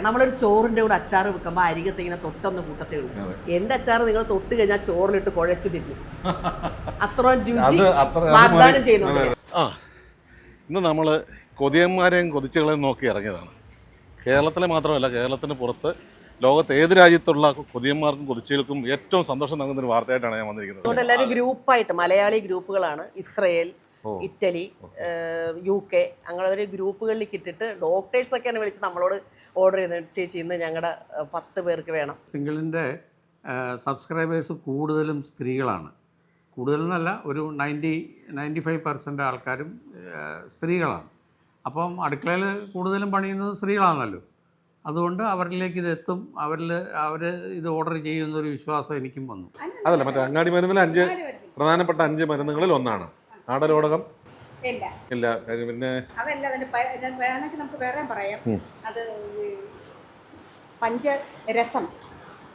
പറയാം. നമ്മളൊരു ചോറിന്റെ കൂടെ അച്ചാർ വെക്കുമ്പോൾ അരികത്ത് ഇങ്ങനെ തൊട്ടൊന്ന് കൂട്ടത്തേ ഉള്ളൂ. എന്റെ അച്ചാർ നിങ്ങൾ തൊട്ട് കഴിഞ്ഞാൽ ചോറിലിട്ട് കുഴച്ച് തിന്നു അത്രയും രുചി വാഗ്ദാനം ചെയ്യുന്നുണ്ട്. ആ ഇന്ന് നമ്മൾ കൊതിയന്മാരെയും കൊതിച്ചുകളെയും നോക്കി ഇറങ്ങിയതാണ്. കേരളത്തിലെ മാത്രമല്ല കേരളത്തിന് പുറത്ത് ലോകത്ത് ഏത് രാജ്യത്തുള്ള കൊതിയന്മാർക്കും കൊതിച്ചുകൾക്കും ഏറ്റവും സന്തോഷം നൽകുന്ന ഒരു വാർത്തയായിട്ടാണ് ഞാൻ വന്നിരിക്കുന്നത്. എല്ലാവരും ഗ്രൂപ്പായിട്ട് മലയാളി ഗ്രൂപ്പുകളാണ്. ഇസ്രയേൽ. ഇറ്റലി യു കെ അങ്ങനെ ഒരു ഗ്രൂപ്പുകളിലേക്ക് ഇട്ടിട്ട് ഡോക്ടേഴ്സ് ഒക്കെയാണ് വിളിച്ച് നമ്മളോട് ഓർഡർ ചെയ്യുന്നത് ചേച്ചി ഇന്ന് ഞങ്ങളുടെ പത്ത് പേർക്ക് വേണം. സിംഗിളിന്റെ സബ്സ്ക്രൈബേഴ്സ് കൂടുതലും സ്ത്രീകളാണ്. കൂടുതലെന്നല്ല ഒരു നയന്റി നയന്റി ഫൈവ് പെർസെന്റ് ആൾക്കാരും സ്ത്രീകളാണ്. അപ്പം അടുക്കളയിൽ കൂടുതലും പണിയുന്നത് സ്ത്രീകളാണല്ലോ. അതുകൊണ്ട് അവരിലേക്ക് ഇത് എത്തും അവരിൽ അവർ ഇത് ഓർഡർ ചെയ്യുന്നൊരു വിശ്വാസം എനിക്കും വന്നു. അതല്ല മറ്റേ അങ്ങാടി മരുന്നിൽ അഞ്ച് പ്രധാനപ്പെട്ട അഞ്ച് മരുന്നുകളിൽ ഒന്നാണ്. ആടലോടകം? ഇല്ല. ഇല്ല. പിന്നെ അതല്ല അതിന്റെ വേണമെങ്കിൽ നമുക്ക് വേറെ പറയാം. അത് പഞ്ചരസം.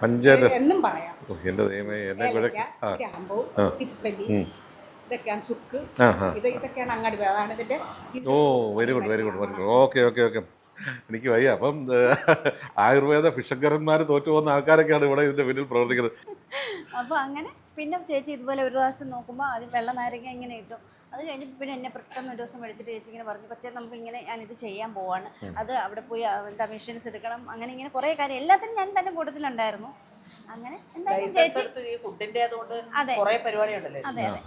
പഞ്ചരസം. എന്നും പറയാം. എന്റെ ദൈവമേ എന്നെ ഏലക്ക കുഴക്ക് ആ. ഗ്രാമ്പൂ ആ. തിപ്പല്ലി. ഇതൊക്കെയാണ് ചുക്ക്. ഇത് ഇതൊക്കെയാണ് അങ്ങാടി. അതാണ് ഇതിന്റെ ഓ very good very good very good okay okay okay. എനിക്ക് വയ്യ. അപ്പം ആയുർവേദ ഭിഷക്കരന്മാർ തോറ്റു പോകുന്ന ആൾക്കാരൊക്കെയാണ് ഇവിടെ ഇതിന്റെ പിന്നിൽ പ്രവർത്തിക്കുന്നത്. അപ്പോൾ അങ്ങനെ പിന്നെ ചേച്ചി ഇതുപോലെ ഒരു പ്രാവശ്യം നോക്കുമ്പോൾ ആദ്യം വെള്ള നാരങ്ങ ഇങ്ങനെ ഇട്ടു. അത് കഴിഞ്ഞിട്ട് പിന്നെ എന്നെ പെട്ടെന്ന് ഒരു ദിവസം വിളിച്ചിട്ട് ചേച്ചി ഇങ്ങനെ പറഞ്ഞു പക്ഷേ നമുക്ക് ഇങ്ങനെ ഞാനിത് ചെയ്യാൻ പോവാണ്. അത് അവിടെ പോയി എന്താ മെഷീൻസ് എടുക്കണം. അങ്ങനെ ഇങ്ങനെ കുറേ കാര്യം. എല്ലാത്തിനും ഞാൻ തന്നെ കൂട്ടത്തിലുണ്ടായിരുന്നു. അങ്ങനെ എന്തായാലും ചേച്ചി അതെ. ഉണ്ടല്ലേ? അതെ അതെ.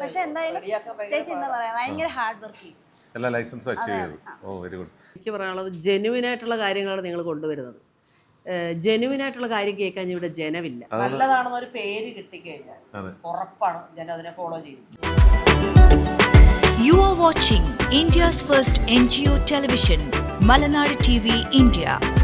പക്ഷെ എന്തായാലും ചേച്ചി എന്താ പറയാ ഭയങ്കര ഹാർഡ് വർക്ക് ചെയ്യും എല്ലാ ലൈസൻസും അച്ചീവ് ചെയ്തു. ഓ വെരി ഗുഡ് എനിക്ക് പറയാനുള്ളത് ജെനുവിൻ ആയിട്ടുള്ള കാര്യങ്ങളാണ് നിങ്ങൾ കൊണ്ടുവരുന്നത്. ജെനുവിൻ ആയിട്ടുള്ള കാര്യം കേൾക്കാൻ ഇവിടെ ജനവില്ല നല്ലതാണെന്ന് ഒരു പേര് കിട്ടിക്കഴിഞ്ഞാൽ. ഉറപ്പാണ് ജനം അതിനെ ഫോളോ ചെയ്യും India's first N G O television Malanad T V India.